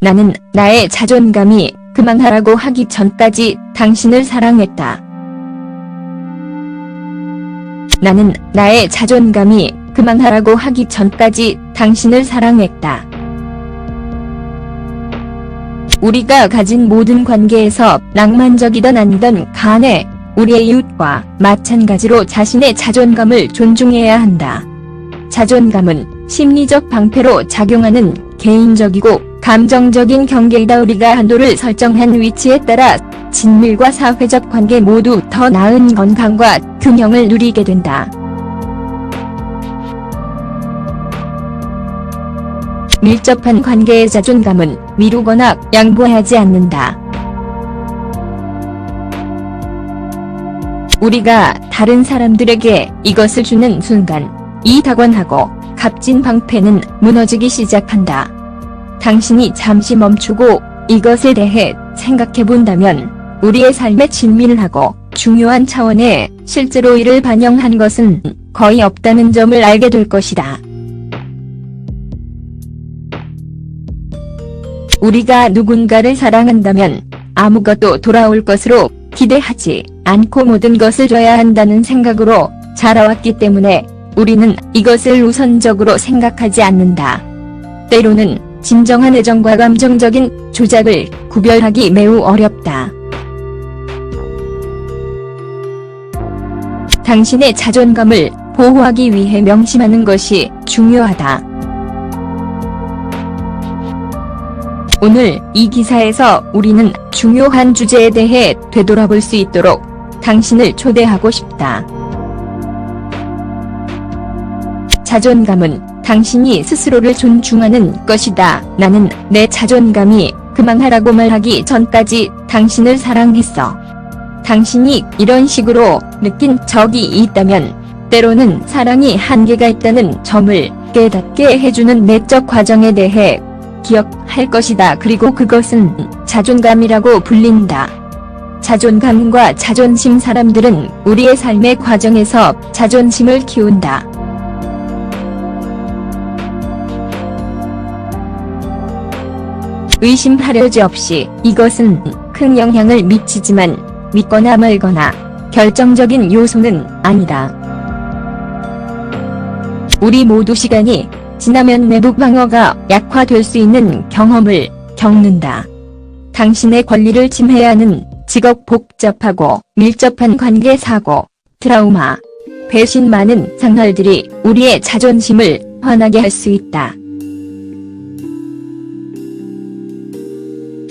나는 나의 자존감이 그만하라고 하기 전까지 당신을 사랑했다. 나는 나의 자존감이 그만하라고 하기 전까지 당신을 사랑했다. 우리가 가진 모든 관계에서 낭만적이던 아니던 간에 우리의 이웃과 마찬가지로 자신의 자존감을 존중해야 한다. 자존감은 심리적 방패로 작용하는 개인적이고 감정적인 경계이다 우리가 한도를 설정한 위치에 따라 친밀과 사회적 관계 모두 더 나은 건강과 균형을 누리게 된다. 밀접한 관계의 자존감은 미루거나 양보하지 않는다. 우리가 다른 사람들에게 이것을 주는 순간 이 다관하고 값진 방패는 무너지기 시작한다. 당신이 잠시 멈추고 이것에 대해 생각해 본다면 우리의 삶에 친밀하고 중요한 차원에 실제로 이를 반영한 것은 거의 없다는 점을 알게 될 것이다. 우리가 누군가를 사랑한다면 아무것도 돌아올 것으로 기대하지 않고 모든 것을 줘야 한다는 생각으로 자라왔기 때문에 우리는 이것을 우선적으로 생각하지 않는다. 때로는 진정한 애정과 감정적인 조작을 구별하기 매우 어렵다. 당신의 자존감을 보호하기 위해 명심하는 것이 중요하다. 오늘 이 기사에서 우리는 중요한 주제에 대해 되돌아볼 수 있도록 당신을 초대하고 싶다. 자존감은 당신이 스스로를 존중하는 것이다. 나는 내 자존감이 그만하라고 말하기 전까지 당신을 사랑했어. 당신이 이런 식으로 느낀 적이 있다면 때로는 사랑이 한계가 있다는 점을 깨닫게 해주는 내적 과정에 대해 기억할 것이다. 그리고 그것은 자존감이라고 불린다. 자존감과 자존심 사람들은 우리의 삶의 과정에서 자존심을 키운다. 의심하려지 없이 이것은 큰 영향을 미치지만 믿거나 말거나 결정적인 요소는 아니다. 우리 모두 시간이 지나면 내부 방어가 약화될 수 있는 경험을 겪는다. 당신의 권리를 침해하는 직업 복잡하고 밀접한 관계 사고, 트라우마, 배신 많은 상할들이 우리의 자존심을 화나게 할 수 있다.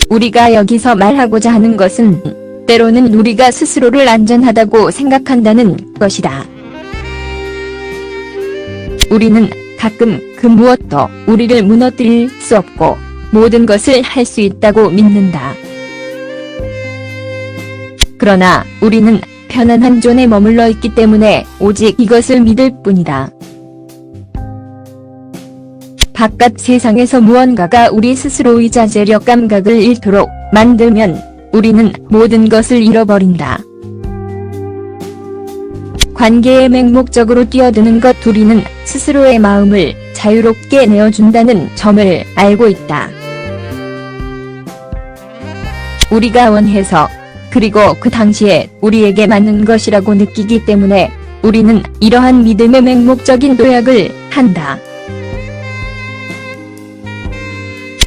우리가 여기서 말하고자 하는 것은 때로는 우리가 스스로를 안전하다고 생각한다는 것이다. 우리는 가끔 그 무엇도 우리를 무너뜨릴 수 없고 모든 것을 할 수 있다고 믿는다. 그러나 우리는 편안한 존에 머물러 있기 때문에 오직 이것을 믿을 뿐이다. 바깥 세상에서 무언가가 우리 스스로의 자제력 감각을 잃도록 만들면 우리는 모든 것을 잃어버린다. 관계에 맹목적으로 뛰어드는 것 우리는 스스로의 마음을 자유롭게 내어준다는 점을 알고 있다. 우리가 원해서 그리고 그 당시에 우리에게 맞는 것이라고 느끼기 때문에 우리는 이러한 믿음의 맹목적인 도약을 한다.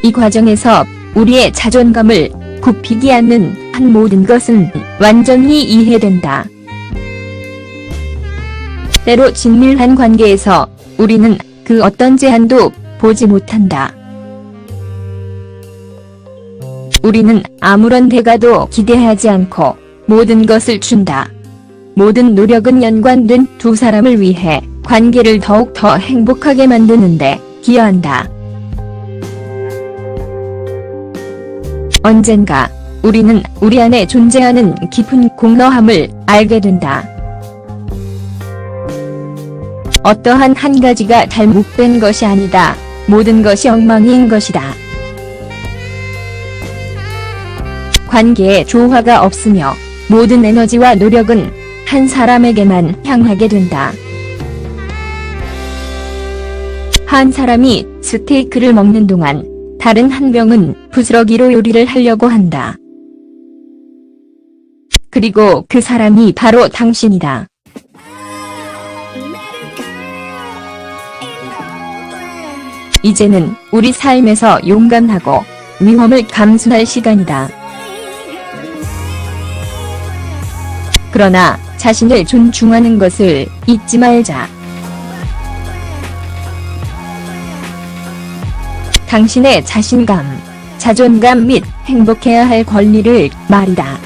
이 과정에서 우리의 자존감을 굽히지 않는 한 모든 것은 완전히 이해된다. 때로 친밀한 관계에서 우리는 그 어떤 제한도 보지 못한다. 우리는 아무런 대가도 기대하지 않고 모든 것을 준다. 모든 노력은 연관된 두 사람을 위해 관계를 더욱 더 행복하게 만드는데 기여한다. 언젠가 우리는 우리 안에 존재하는 깊은 공허함을 알게 된다. 어떠한 한 가지가 잘못된 것이 아니다. 모든 것이 엉망인 것이다. 관계에 조화가 없으며 모든 에너지와 노력은 한 사람에게만 향하게 된다. 한 사람이 스테이크를 먹는 동안 다른 한 명은 부스러기로 요리를 하려고 한다. 그리고 그 사람이 바로 당신이다. 이제는 우리 삶에서 용감하고 위험을 감수할 시간이다. 그러나 자신을 존중하는 것을 잊지 말자. 당신의 자신감, 자존감 및 행복해야 할 권리를 말이다.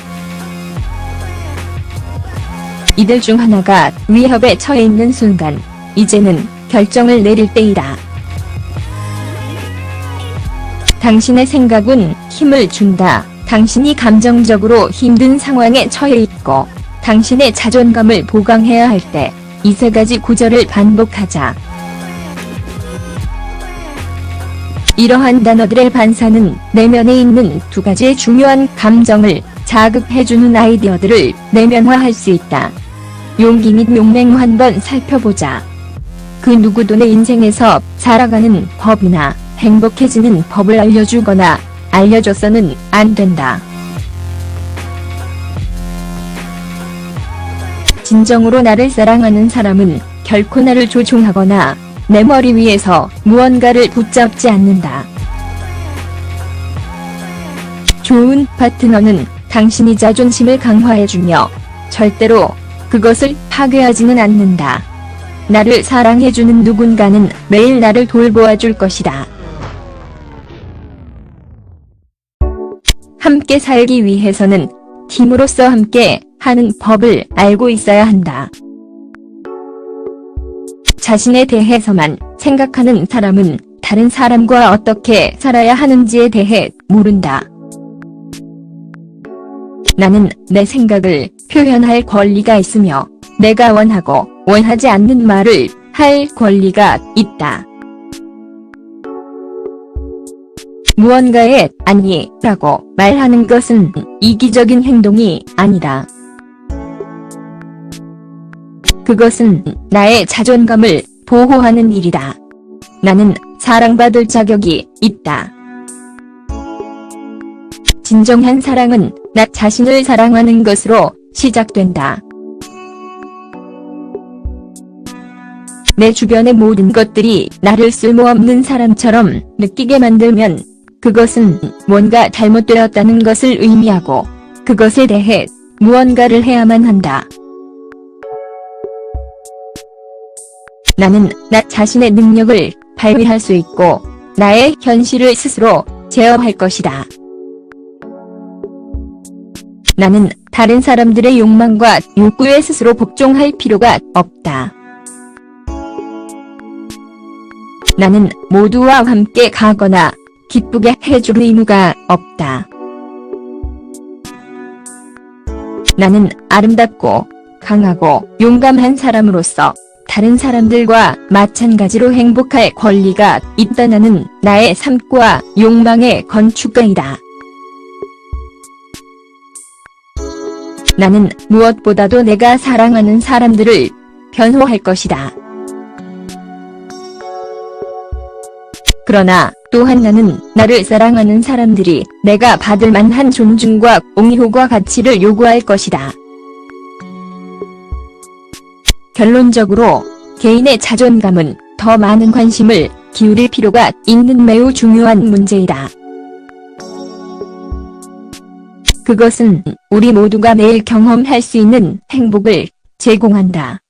이들 중 하나가 위협에 처해 있는 순간, 이제는 결정을 내릴 때이다. 당신의 생각은 힘을 준다. 당신이 감정적으로 힘든 상황에 처해 있고, 당신의 자존감을 보강해야 할 때, 이 세 가지 구절을 반복하자. 이러한 단어들의 반사는 내면에 있는 두 가지의 중요한 감정을 자극해주는 아이디어들을 내면화할 수 있다. 용기 및 용맹 한번 살펴보자. 그 누구도 내 인생에서 살아가는 법이나 행복해지는 법을 알려주거나 알려줘서는 안 된다. 진정으로 나를 사랑하는 사람은 결코 나를 조종하거나 내 머리 위에서 무언가를 붙잡지 않는다. 좋은 파트너는 당신이 자존심을 강화해주며 절대로 그것을 파괴하지는 않는다. 나를 사랑해주는 누군가는 매일 나를 돌보아 줄 것이다. 함께 살기 위해서는 팀으로서 함께 하는 법을 알고 있어야 한다. 자신에 대해서만 생각하는 사람은 다른 사람과 어떻게 살아야 하는지에 대해 모른다. 나는 내 생각을 표현할 권리가 있으며 내가 원하고 원하지 않는 말을 할 권리가 있다. 무언가에 아니라고 말하는 것은 이기적인 행동이 아니다. 그것은 나의 자존감을 보호하는 일이다. 나는 사랑받을 자격이 있다. 진정한 사랑은 나 자신을 사랑하는 것으로 시작된다. 내 주변의 모든 것들이 나를 쓸모없는 사람처럼 느끼게 만들면 그것은 뭔가 잘못되었다는 것을 의미하고 그것에 대해 무언가를 해야만 한다. 나는 나 자신의 능력을 발휘할 수 있고 나의 현실을 스스로 제어할 것이다. 나는 다른 사람들의 욕망과 욕구에 스스로 복종할 필요가 없다. 나는 모두와 함께 가거나 기쁘게 해줄 의무가 없다. 나는 아름답고 강하고 용감한 사람으로서 다른 사람들과 마찬가지로 행복할 권리가 있다는 나의 삶과 욕망의 건축가이다. 나는 무엇보다도 내가 사랑하는 사람들을 변호할 것이다. 그러나 또한 나는 나를 사랑하는 사람들이 내가 받을 만한 존중과 옹호과 가치를 요구할 것이다. 결론적으로 개인의 자존감은 더 많은 관심을 기울일 필요가 있는 매우 중요한 문제이다. 그것은 우리 모두가 매일 경험할 수 있는 행복을 제공한다.